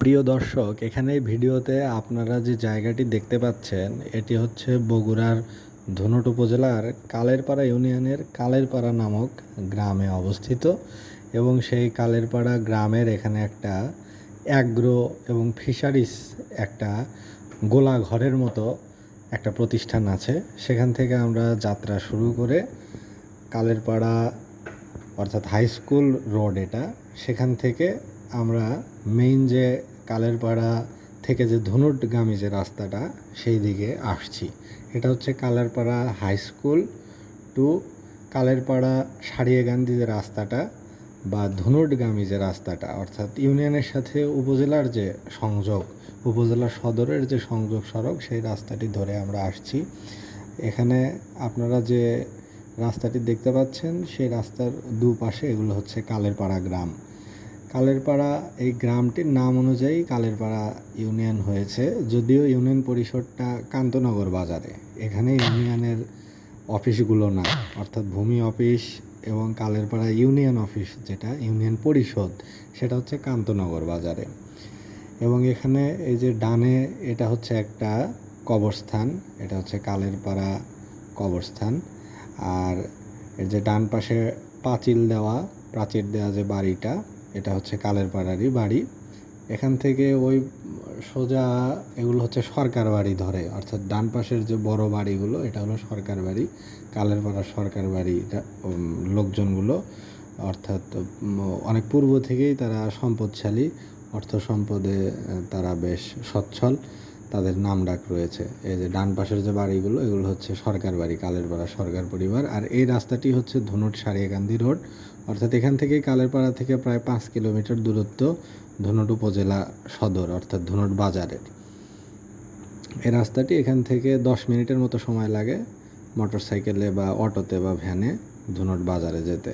প্রিয় দর্শক, এখানে ভিডিওতে আপনারা যে জায়গাটি দেখতে পাচ্ছেন, এটি হচ্ছে বগুড়ার ধুনট উপজেলার কালেরপাড়া ইউনিয়নের কালেরপাড়া নামক গ্রামে অবস্থিত এবং সেই কালেরপাড়া গ্রামের এখানে একটা অ্যাগ্রো এবং ফিশারিস একটা গোলা ঘরের মতো একটা প্রতিষ্ঠান আছে। সেখান থেকে আমরা যাত্রা শুরু করে কালেরপাড়া অর্থাৎ হাই স্কুল রোড এটা, সেখান থেকে আমরা মেইন যে কালেরপাড়া থেকে যে ধনুটগামী যে রাস্তাটা, সেই দিকে আসছি। এটা হচ্ছে Kalerpara high school to Kalerpara Sariakandi যে রাস্তাটা বা ধনুটগামী যে রাস্তাটা, অর্থাৎ ইউনিয়নের সাথে উপজেলার যে সংযোগ, উপজেলা সদরের যে সংযোগ সড়ক, সেই রাস্তাটি ধরে আমরা আসছি। এখানে আপনারা যে রাস্তাটি দেখতে পাচ্ছেন, সেই রাস্তার দুপাশে এগুলো হচ্ছে কালেরপাড়া গ্রাম। কালেরপাড়া এই গ্রামটির নাম অনুযায়ী কালেরপাড়া ইউনিয়ন হয়েছে, যদিও ইউনিয়ন পরিষদটা কান্তনগর বাজারে। এখানে ইউনিয়নের অফিসগুলো না, অর্থাৎ ভূমি অফিস এবং কালেরপাড়া ইউনিয়ন অফিস যেটা, ইউনিয়ন পরিষদ, সেটা হচ্ছে কান্তনগর বাজারে। এবং এখানে এই যে ডানে এটা হচ্ছে একটা কবরস্থান, এটা হচ্ছে কালেরপাড়া কবরস্থান। আর এর যে ডান পাশে পাঁচিল দেওয়া, প্রাচীর দেওয়া যে বাড়িটা এটা হচ্ছে কালের পাড়ারই বাড়ি। এখান থেকে ওই সোজা এগুলো হচ্ছে সরকার বাড়ি ধরে। অর্থাৎ ডান পাশের যে বড় বাড়িগুলো, এটা হলো সরকার বাড়ি। কালের পাড়ার সরকার বাড়ি লোকজনগুলো। অর্থাৎ অনেক পূর্ব থেকেই তারা সম্পদশালী। অর্থ সম্পদে তারা বেশ সচ্ছল। তাদের নাম ডাক রয়েছে। এই যে ডান পাশের যে বাড়িগুলো, এগুলো হচ্ছে সরকার বাড়ি, কালেরপাড়া সরকার পরিবার। আর এই রাস্তাটি হচ্ছে ধনুট সারিয়াকান্দি রোড। অর্থাৎ এখান থেকে কালেরপাড়া থেকে প্রায় পাঁচ কিলোমিটার দূরত্ব ধনুট উপজেলা সদর, অর্থাৎ ধনুট বাজারের। এই রাস্তাটি এখান থেকে দশ মিনিটের মতো সময় লাগে মোটর সাইকেলে বা অটোতে বা ভ্যানে ধনুট বাজারে যেতে।